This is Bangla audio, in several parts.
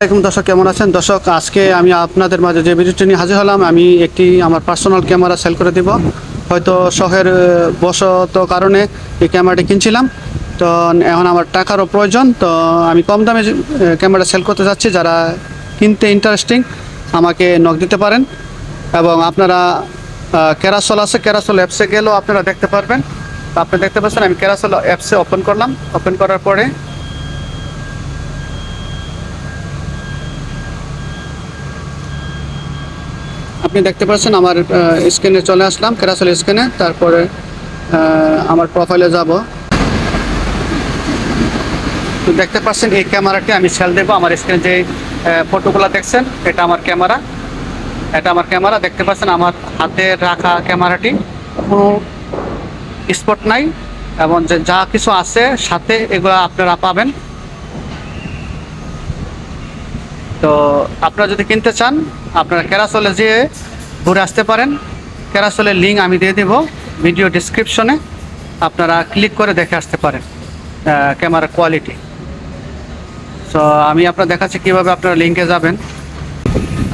আসসালামাইকুম দর্শক, কেমন আছেন? দর্শক, আজকে আমি আপনাদের মাঝে যে ভিডিওটি নিয়ে হাজির হলাম, আমি একটি আমার পার্সোনাল ক্যামেরা সেল করে দিব। হয়তো শখের বশত কারণে এই ক্যামেরাটি কিনছিলাম। তো এখন আমার টাকারও প্রয়োজন, তো আমি কম দামে ক্যামেরা সেল করতে যাচ্ছি। যারা কিনতে ইন্টারেস্টিং আমাকে নক দিতে পারেন। এবং আপনারা ক্যারাসল আছে ক্যারাসল অ্যাপসে গেলেও আপনারা দেখতে পারবেন। আপনি দেখতে পাচ্ছেন, আমি ক্যারাসল অ্যাপসে ওপেন করলাম। ওপেন করার পরে আপনি দেখতে পাচ্ছেন আমার স্ক্রিনে চলে আসলাম ক্যারাসল স্ক্রিনে, তারপরে আমার প্রোফাইলে যাব। তো দেখতে পাচ্ছেন এই ক্যামেরাটি আমি সেল দেবো, আমার স্ক্রিনে যে ফটোগুলো দেখছেন, এটা আমার ক্যামেরা। এটা আমার ক্যামেরা, দেখতে পাচ্ছেন আমার হাতে রাখা ক্যামেরাটি, কোনো স্পট নাই, এবং যে যা কিছু আছে সাথে এগুলো আপনারা পাবেন। তো আপনারা যদি কিনতে চান, আপনারা ক্যারাসলে যেয়ে ঘুরে আসতে পারেন। ক্যারাসলের লিঙ্ক আমি দিয়ে দেব ভিডিও ডিসক্রিপশনে আপনারা ক্লিক করে দেখে আসতে পারেন ক্যামেরার কোয়ালিটি সো আমি আপনার দেখাচ্ছি কীভাবে আপনারা লিঙ্কে যাবেন।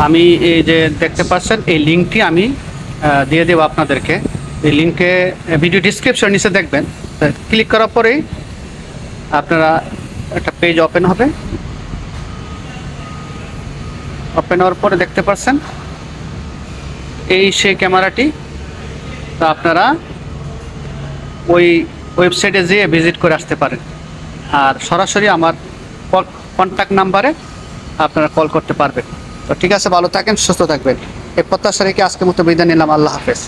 আমি এই যে দেখতে পাচ্ছেন, এই লিঙ্কটি আমি দিয়ে দেবো আপনাদেরকে। এই লিঙ্কে ভিডিও ডিসক্রিপশন নিচে দেখবেন। ক্লিক করার পরেই আপনারা একটা পেজ ওপেন হবে। ওপেন হওয়ার পরে দেখতে পাচ্ছেন এই সে ক্যামেরাটি, তা আপনারা ওই ওয়েবসাইটে যেয়ে ভিজিট করে আসতে পারেন। আর সরাসরি আমার কন্ট্যাক্ট নাম্বারে আপনারা কল করতে পারবেন। তো ঠিক আছে, ভালো থাকেন, সুস্থ থাকবেন। এই প্রত্যাশা রেখে আজকের মতো বিদায় নিলাম। আল্লাহ হাফেজ।